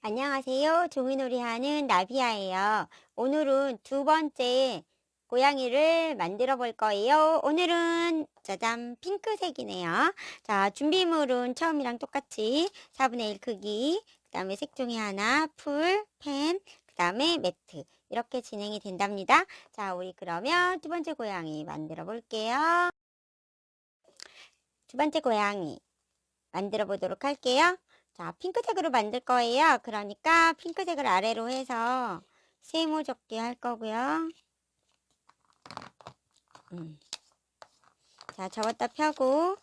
안녕하세요. 종이놀이 하는 나비아예요. 오늘은 두 번째 고양이를 만들어 볼 거예요. 오늘은 짜잔 핑크색이네요. 자, 준비물은 처음이랑 똑같이 4분의 1 크기, 그 다음에 색종이 하나, 풀, 펜, 그 다음에 매트. 이렇게 진행이 된답니다. 자, 우리 그러면 두 번째 고양이 만들어 볼게요. 두 번째 고양이 만들어 보도록 할게요. 자, 핑크색으로 만들 거예요. 그러니까 핑크색을 아래로 해서 세모 접기 할 거고요. 음. 자, 접었다 펴고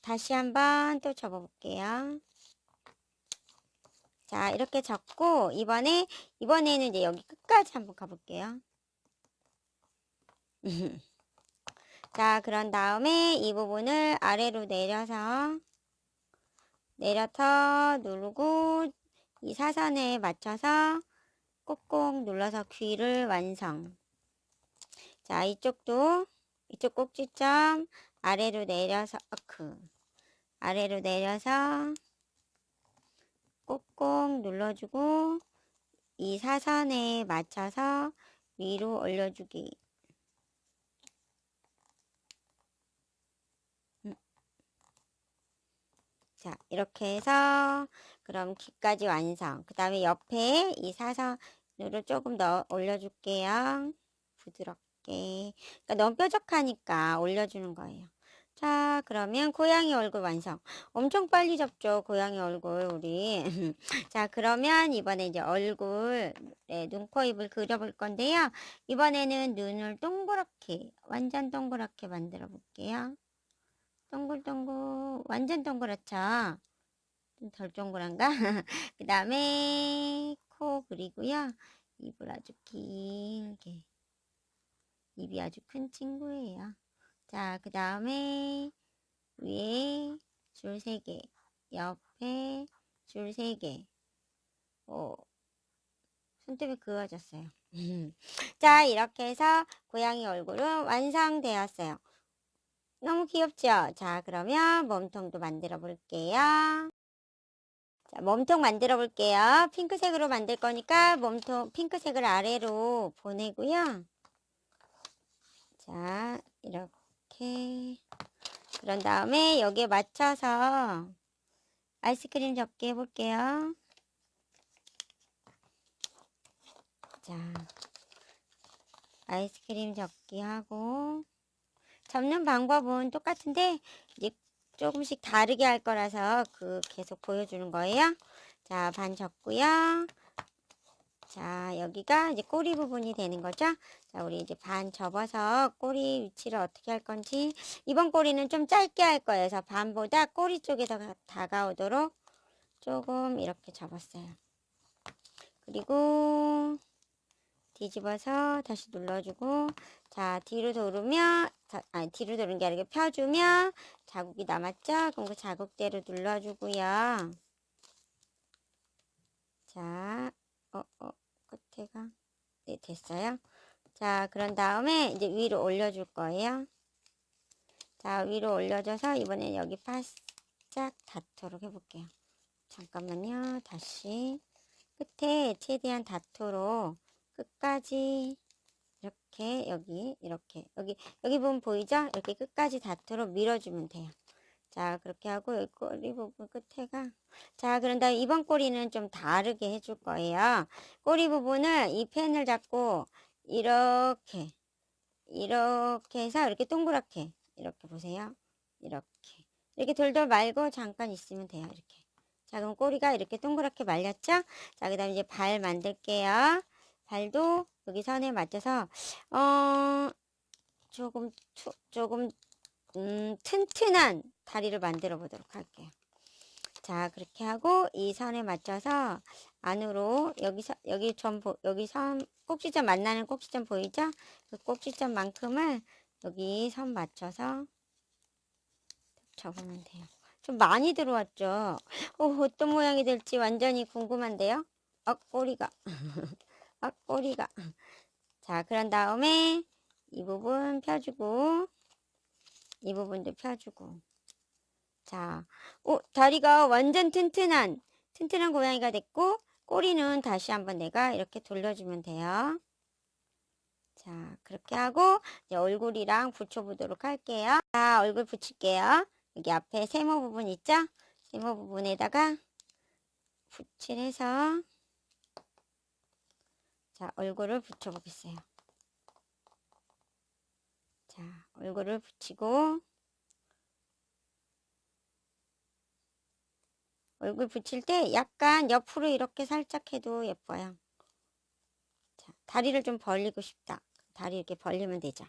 다시 한번 또 접어 볼게요. 자, 이렇게 접고 이번에 이번에는 이제 여기 끝까지 한번 가 볼게요. 자, 그런 다음에 이 부분을 아래로 내려서 내려서 누르고 이 사선에 맞춰서 꼭꼭 눌러서 귀를 완성. 자, 이쪽도 이쪽 꼭지점 아래로 내려서 어크 아래로 내려서 꼭꼭 눌러주고 이 사선에 맞춰서 위로 올려주기. 자, 이렇게 해서 그럼 귀까지 완성. 그 다음에 옆에 이 사선으로 조금 더 올려줄게요. 부드럽게. 그러니까 너무 뾰족하니까 올려주는 거예요. 자, 그러면 고양이 얼굴 완성. 엄청 빨리 접죠, 고양이 얼굴, 우리. 자, 그러면 이번에 이제 얼굴, 네, 눈, 코, 입을 그려볼 건데요. 이번에는 눈을 동그랗게, 완전 동그랗게 만들어 볼게요. 동글동글 완전 동그랗죠? 좀 덜 동그란가? 그 다음에 코 그리고요. 입을 아주 길게. 입이 아주 큰 친구예요. 자 그 다음에 위에 줄 3개 옆에 줄 3개. 오 손톱이 그어졌어요. 자 이렇게 해서 고양이 얼굴은 완성되었어요 너무 귀엽죠? 자, 그러면 몸통도 만들어 볼게요. 자, 몸통 만들어 볼게요. 핑크색으로 만들 거니까 몸통 핑크색을 아래로 보내고요. 자, 이렇게. 그런 다음에 여기에 맞춰서 아이스크림 접기 해볼게요. 자, 아이스크림 접기 하고 접는 방법은 똑같은데 이제 조금씩 다르게 할 거라서 그 계속 보여주는 거예요. 자, 반 접고요. 자, 여기가 이제 꼬리 부분이 되는 거죠. 자, 우리 이제 반 접어서 꼬리 위치를 어떻게 할 건지 이번 꼬리는 좀 짧게 할 거예요. 그래서 반보다 꼬리 쪽에 더 다가오도록 조금 이렇게 접었어요. 그리고 뒤집어서 다시 눌러주고 자 뒤로 돌으면 자, 아니 뒤로 도는 게 아니라 펴주면 자국이 남았죠? 그럼 그 자국대로 눌러주고요. 자, 어, 어, 끝에가 네 됐어요. 자, 그런 다음에 이제 위로 올려줄 거예요. 자, 위로 올려줘서 이번엔 여기 바짝 닿도록 해볼게요. 잠깐만요. 다시 끝에 최대한 닿도록 끝까지 이렇게 여기 이렇게 여기 여기 부분 보이죠? 이렇게 끝까지 닿도록 밀어주면 돼요. 자 그렇게 하고 여기 꼬리 부분 끝에가 자 그런 다음 이번 꼬리는 좀 다르게 해줄 거예요. 꼬리 부분을 이 펜을 잡고 이렇게 이렇게 해서 이렇게 동그랗게 이렇게 보세요. 이렇게 이렇게 돌돌 말고 잠깐 있으면 돼요. 이렇게 자 그럼 꼬리가 이렇게 동그랗게 말렸죠? 자 그 다음 이제 발 만들게요. 발도 여기 선에 맞춰서 어 조금 투, 조금 음, 튼튼한 다리를 만들어 보도록 할게요. 자 그렇게 하고 이 선에 맞춰서 안으로 여기 서 여기 점 여기 선 꼭지점 만나는 꼭지점 보이죠? 그 꼭지점만큼을 여기 선 맞춰서 접으면 돼요. 좀 많이 들어왔죠? 어, 어떤 모양이 될지 완전히 궁금한데요? 아 꼬리가 아, 꼬리가. 자, 그런 다음에 이 부분 펴주고, 이 부분도 펴주고. 자, 오, 다리가 완전 튼튼한, 튼튼한 고양이가 됐고, 꼬리는 다시 한번 내가 이렇게 돌려주면 돼요. 자, 그렇게 하고 이제 얼굴이랑 붙여보도록 할게요. 자, 얼굴 붙일게요. 여기 앞에 세모 부분 있죠? 세모 부분에다가 붓칠해서 자, 얼굴을 붙여보겠어요. 자, 얼굴을 붙이고 얼굴 붙일 때 약간 옆으로 이렇게 살짝 해도 예뻐요. 자, 다리를 좀 벌리고 싶다. 다리 이렇게 벌리면 되죠.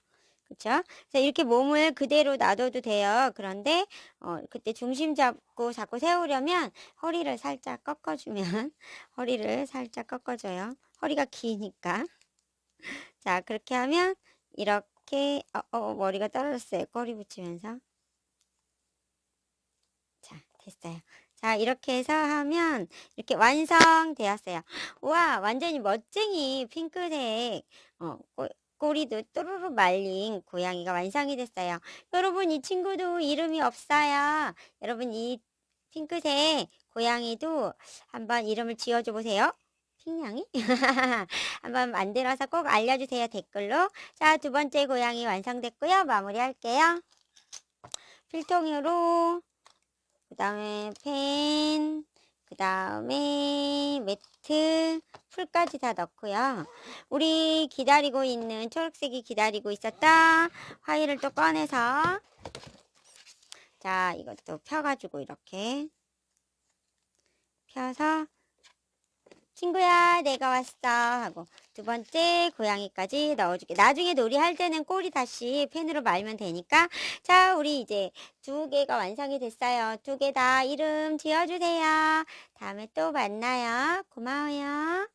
그쵸? 그래서 이렇게 몸을 그대로 놔둬도 돼요. 그런데, 어, 그때 중심 잡고 자꾸 세우려면 허리를 살짝 꺾어주면, 허리를 살짝 꺾어줘요. 허리가 기니까. 자, 그렇게 하면, 이렇게, 어, 어, 머리가 떨어졌어요. 꼬리 붙이면서. 자, 됐어요. 자, 이렇게 해서 하면 이렇게 완성되었어요. 와, 완전히 멋쟁이 핑크색 어, 꼬, 꼬리도 또르르 말린 고양이가 완성이 됐어요. 여러분, 이 친구도 이름이 없어요. 여러분, 이 핑크색 고양이도 한번 이름을 지어줘 보세요. 핑냥이? 한번 만들어서 꼭 알려주세요. 댓글로. 자, 두 번째 고양이 완성됐고요. 마무리할게요. 필통으로 그 다음에 펜, 그 다음에 매트, 풀까지 다 넣고요. 우리 기다리고 있는 초록색이 기다리고 있었다. 화일을 또 꺼내서 자 이것도 펴가지고 이렇게 펴서 친구야 내가 왔어. 하고 두 번째 고양이까지 넣어줄게. 나중에 놀이할 때는 꼬리 다시 펜으로 말면 되니까. 자 우리 이제 두 개가 완성이 됐어요. 두 개 다 이름 지어주세요. 다음에 또 만나요. 고마워요